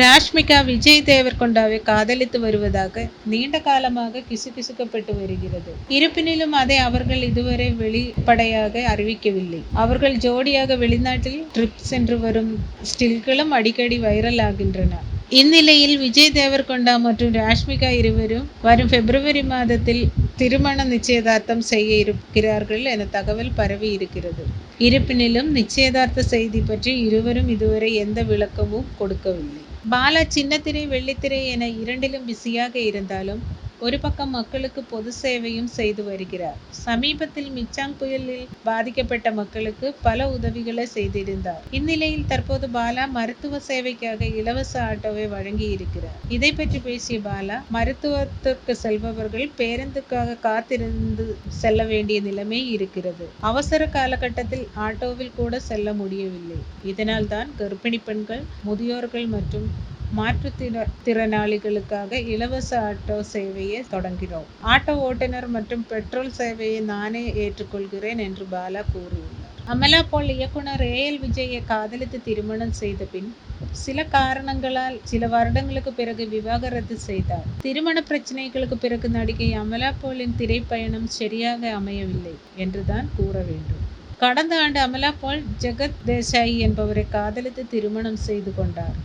ராஷ்மிகா விஜய் தேவர்கொண்டாவை காதலித்து வருவதாக நீண்ட காலமாக கிசுகிசுக்கப்பட்டு வருகிறது. இருப்பினிலும் அதை அவர்கள் இதுவரை வெளிப்படையாக அறிவிக்கவில்லை. அவர்கள் ஜோடியாக வெளிநாட்டில் ட்ரிப் சென்று வரும் ஸ்டில்களும் அடிக்கடி வைரல் ஆகின்றன. இந்நிலையில் விஜய் தேவர்கொண்டா மற்றும் ராஷ்மிகா இருவரும் வரும் பிப்ரவரி மாதத்தில் திருமண நிச்சயதார்த்தம் செய்ய இருக்கிறார்கள் என தகவல் பரவி இருக்கிறது. இருப்பினும் நிச்சயதார்த்த செய்தி பற்றி இருவரும் இதுவரை எந்த விளக்கமும் கொடுக்கவில்லை. பாலா சின்னத்திரை வெள்ளித்திரை என இரண்டிலும் பிஸியாக இருந்தாலும் ஒரு பக்கம் மக்களுக்கு பொது சேவையும் செய்து வருகிறார். சமீபத்தில் மிச்சாங் புயலில் பாதிக்கப்பட்ட மக்களுக்கு பல உதவிகளை செய்திருந்தார். இந்நிலையில் தற்போது பாலா மருத்துவ சேவைக்காக இலவச ஆட்டோவை வழங்கி இருக்கிறார் இதை பற்றி பேசிய பாலா மருத்துவத்திற்கு செல்பவர்கள் பேருந்துக்காக காத்திருந்து செல்ல வேண்டிய நிலைமை இருக்கிறது. அவசர காலகட்டத்தில் ஆட்டோவில் கூட செல்ல முடியவில்லை. இதனால் தான் கர்ப்பிணி பெண்கள் முதியோர்கள் மற்றும் மாற்றுத்திறனாளிகளுக்காக இலவச ஆட்டோ சேவையை தொடங்கினோம். ஆட்டோ ஓட்டுநர் மற்றும் பெட்ரோல் சேவையை நானே ஏற்றுக்கொள்கிறேன் என்று பாலா கூறியுள்ளார். அமலா போல் இயக்குனர் ஏ. எல். விஜயை காதலித்து திருமணம் செய்த பின் சில காரணங்களால் சில வருடங்களுக்கு பிறகு விவாகரத்து செய்தார். திருமண பிரச்சனைகளுக்கு பிறகு நடிகை அமலா போலின் திரைப்பயணம் சரியாக அமையவில்லை என்றுதான் கூற வேண்டும். கடந்த ஆண்டு அமலா போல் ஜெகத் தேசாயி என்பவரை காதலித்து திருமணம் செய்து கொண்டார்.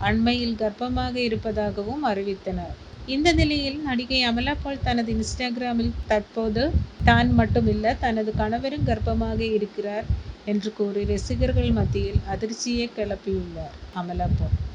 அண்மையில் கர்ப்பமாக இருப்பதாகவும் அறிவித்தனர். இந்த நிலையில் நடிகை அமலா பால் தனது இன்ஸ்டாகிராமில் தற்போது தான் மட்டுமில்ல தனது கணவரும் கர்ப்பமாக இருக்கிறார் என்று கூறி ரசிகர்கள் மத்தியில் அதிர்ச்சியை கிளப்பியுள்ளார் அமலா பால்.